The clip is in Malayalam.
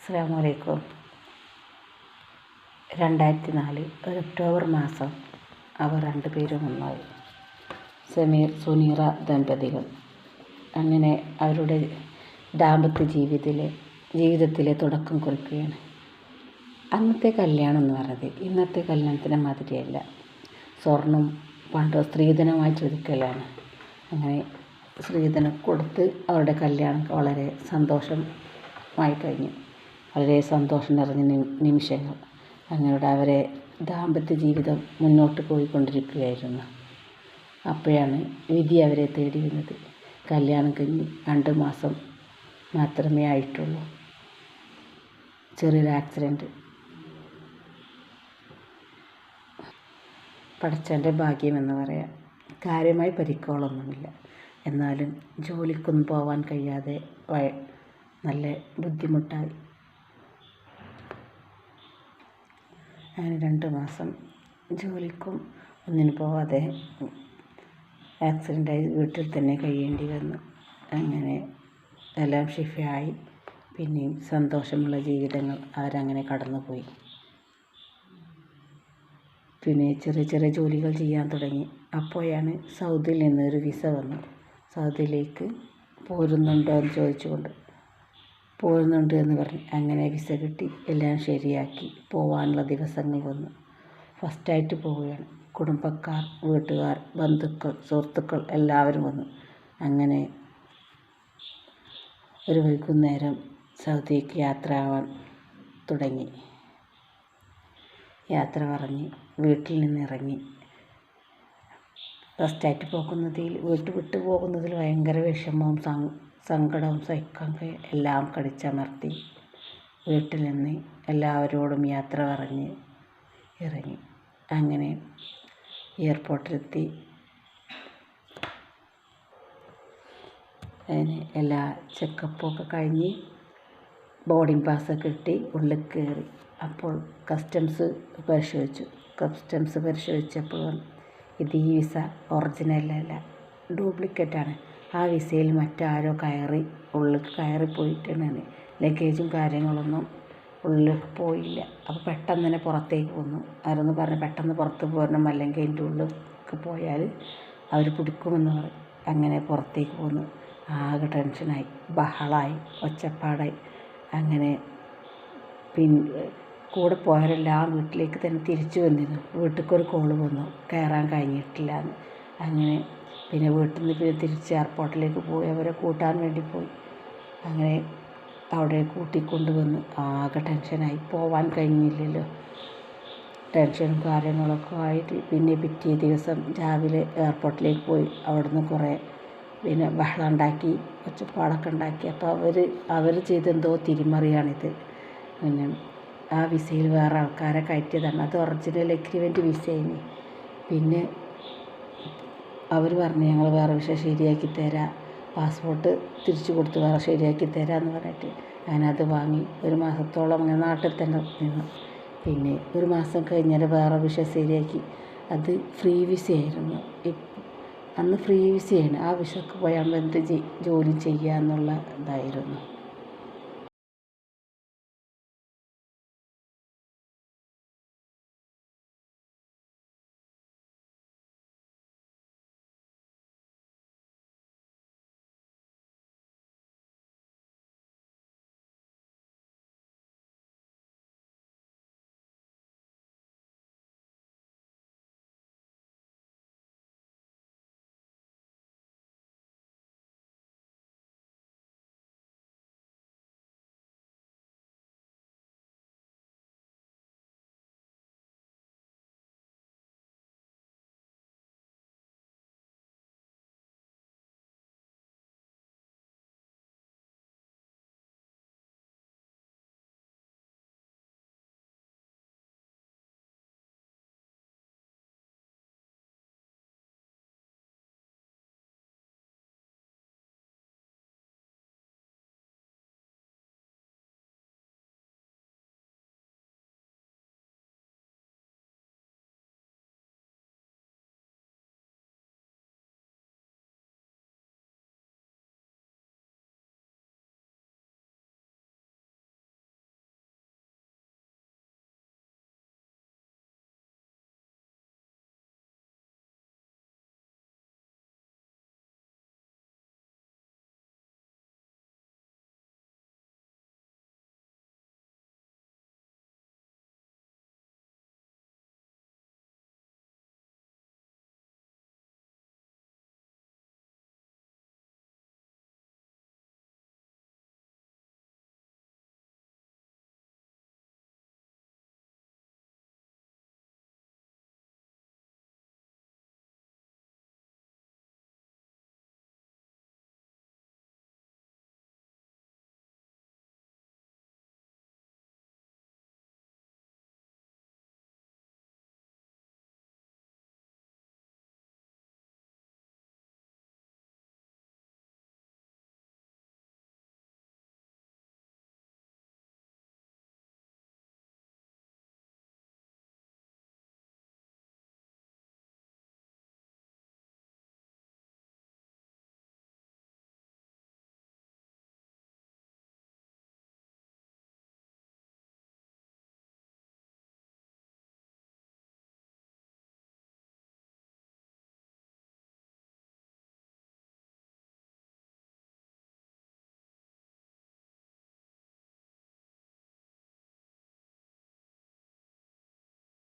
അസ്സാം വലൈക്കും രണ്ടായിരത്തി നാല് ഒരു ഒക്ടോബർ മാസം അവർ രണ്ടുപേരും ഒന്നായി. സമീർ സുനീറ ദമ്പതികൾ. അങ്ങനെ അവരുടെ ദാമ്പത്യ ജീവിതത്തിലെ ജീവിതത്തിലെ തുടക്കം കുറിക്കുകയാണ്. അന്നത്തെ കല്യാണം എന്ന് പറയുന്നത് ഇന്നത്തെ കല്യാണത്തിന് മാതിരിയല്ല. സ്വർണം പണ്ട് സ്ത്രീധനമായി ചോദിക്കലാണ് അങ്ങനെ സ്ത്രീധനം കൊടുത്ത് അവരുടെ കല്യാണം വളരെ സന്തോഷമായി കഴിഞ്ഞു. വളരെ സന്തോഷം നിറഞ്ഞ നിമിഷങ്ങൾ. അങ്ങനെ അവരെ ദാമ്പത്യ ജീവിതം മുന്നോട്ട് പോയിക്കൊണ്ടിരിക്കുകയായിരുന്നു. അപ്പോഴാണ് വിധി അവരെ തേടി വന്നത്. കല്യാണം കഴിഞ്ഞ് രണ്ട് മാസം മാത്രമേ ആയിട്ടുള്ളൂ. ചെറിയൊരു ആക്സിഡന്റ് പഠിച്ചന്റെ ഭാഗ്യമെന്ന് പറയാം. കാര്യമായി പരിക്കുകളൊന്നുമില്ല. എന്നാലും ജോലിക്കൊന്നും പോവാൻ കഴിയാതെ നല്ല ബുദ്ധിമുട്ടായി. അങ്ങനെ രണ്ട് മാസം ജോലിക്കും ഒന്നിനും പോവാതെ ആക്സിഡന്റായി വീട്ടിൽ തന്നെ കഴിയേണ്ടി വന്നു. അങ്ങനെ എല്ലാം ഷിഫയായി പിന്നെയും സന്തോഷമുള്ള ജീവിതങ്ങൾ അവരങ്ങനെ കടന്നുപോയി. പിന്നെ ചെറിയ ചെറിയ ജോലികൾ ചെയ്യാൻ തുടങ്ങി. അപ്പോഴാണ് സൗദിയിൽ നിന്നൊരു വിസ വന്നു സൗദിയിലേക്ക് പോരുന്നുണ്ടോ എന്ന് ചോദിച്ചുകൊണ്ട് പോരുന്നുണ്ട് എന്ന് പറഞ്ഞു. അങ്ങനെ വിസ കിട്ടി. എല്ലാം ശരിയാക്കി. പോവാനുള്ള ദിവസങ്ങൾ വന്നു. ഫസ്റ്റായിട്ട് പോവുകയാണ്. കുടുംബക്കാർ വീട്ടുകാർ ബന്ധുക്കൾ സുഹൃത്തുക്കൾ എല്ലാവരും വന്നു. അങ്ങനെ ഒരു വൈകുന്നേരം സൗദിക്ക് യാത്ര ആവാൻ തുടങ്ങി. യാത്ര പറഞ്ഞ് വീട്ടിൽ നിന്നിറങ്ങി ഫസ്റ്റായിട്ട് പോകുന്നതിൽ വീട്ട് വിട്ട് പോകുന്നതിൽ ഭയങ്കര വിഷമവും സങ്കടവും സഹിക്കാൻ എല്ലാം കടിച്ചമർത്തി വീട്ടിൽ നിന്ന് എല്ലാവരോടും യാത്ര പറഞ്ഞ് ഇറങ്ങി. അങ്ങനെ എയർപോർട്ടിലെത്തി. അതിന് എല്ലാ ചെക്കപ്പൊക്കെ കഴിഞ്ഞ് ബോർഡിംഗ് പാസ്സൊക്കെ കിട്ടി ഉള്ളിൽ കയറി. അപ്പോൾ കസ്റ്റംസ് പരിശോധിച്ചു. കസ്റ്റംസ് പരിശോധിച്ചപ്പോൾ ഇത് ഈ വിസ ഒറിജിനലല്ല ഡ്യൂപ്ലിക്കേറ്റാണ് ആ വിസയിൽ മറ്റാരോ കയറി ഉള്ളിൽ കയറി പോയിട്ടാണ് ലഗേജും കാര്യങ്ങളൊന്നും ഉള്ളിലേക്ക് പോയില്ല. അപ്പോൾ പെട്ടെന്ന് തന്നെ പുറത്തേക്ക് വന്നു. അവരൊന്ന് പറഞ്ഞു പെട്ടെന്ന് പുറത്ത് പോരണം അല്ലെങ്കിൽ അതിന്റെ ഉള്ളിലേക്ക് പോയാൽ അവർ പിടിക്കുമെന്ന് പറയും അങ്ങനെ പുറത്തേക്ക് പോന്നു. ആകെ ടെൻഷനായി ബഹളമായി ഒച്ചപ്പാടായി. അങ്ങനെ പിൻ കൂടെ പോയവരെല്ലാം വീട്ടിലേക്ക് തന്നെ തിരിച്ചു വന്നിരുന്നു. വീട്ടിലേക്ക് ഒരു കോൾ വന്നു. കയറാൻ കഴിഞ്ഞിട്ടില്ല എന്ന് അങ്ങനെ പിന്നെ വീട്ടിൽ നിന്ന് പിന്നെ തിരിച്ച് എയർപോർട്ടിലേക്ക് പോയി അവരെ കൂട്ടാൻ വേണ്ടി പോയി. അങ്ങനെ അവിടെ കൂട്ടിക്കൊണ്ട് വന്ന് ആകെ ടെൻഷനായി പോവാൻ കഴിഞ്ഞില്ലല്ലോ. ടെൻഷനും കാര്യങ്ങളൊക്കെ ആയിട്ട് പിന്നെ പിറ്റേ ദിവസം രാവിലെ എയർപോർട്ടിലേക്ക് പോയി. അവിടുന്ന് കുറേ പിന്നെ ബഹളം ഉണ്ടാക്കി ഒച്ചപ്പാടൊക്കെ ഉണ്ടാക്കി. അപ്പോൾ അവർ അവർ ചെയ്തെന്തോ തിരിമറിയാണിത്. പിന്നെ ആ വിസയിൽ വേറെ ആൾക്കാരെ കയറ്റിയതാണ്. അത് ഒറിജിനൽ എഗ്രിമെന്റ് വിസയിന് പിന്നെ അവർ പറഞ്ഞു ഞങ്ങൾ വേറെ വിസ ശരിയാക്കി തരാം. പാസ്പോർട്ട് തിരിച്ചു കൊടുത്ത് വേറെ ശരിയാക്കി തരാമെന്ന് പറഞ്ഞിട്ട് ഞാനത് വാങ്ങി ഒരു മാസത്തോളം ഞാൻ നാട്ടിൽ തന്നെ നിന്നു. പിന്നെ ഒരു മാസം കഴിഞ്ഞാൽ വേറെ വിസ ശരിയാക്കി. അത് ഫ്രീ വിസ ആയിരുന്നു അന്ന് ഫ്രീ വിസയാണ്. ആ വിസക്ക് പോയാൽ എന്ത് ജോലി ചെയ്യുക എന്നുള്ള ഇതായിരുന്നു.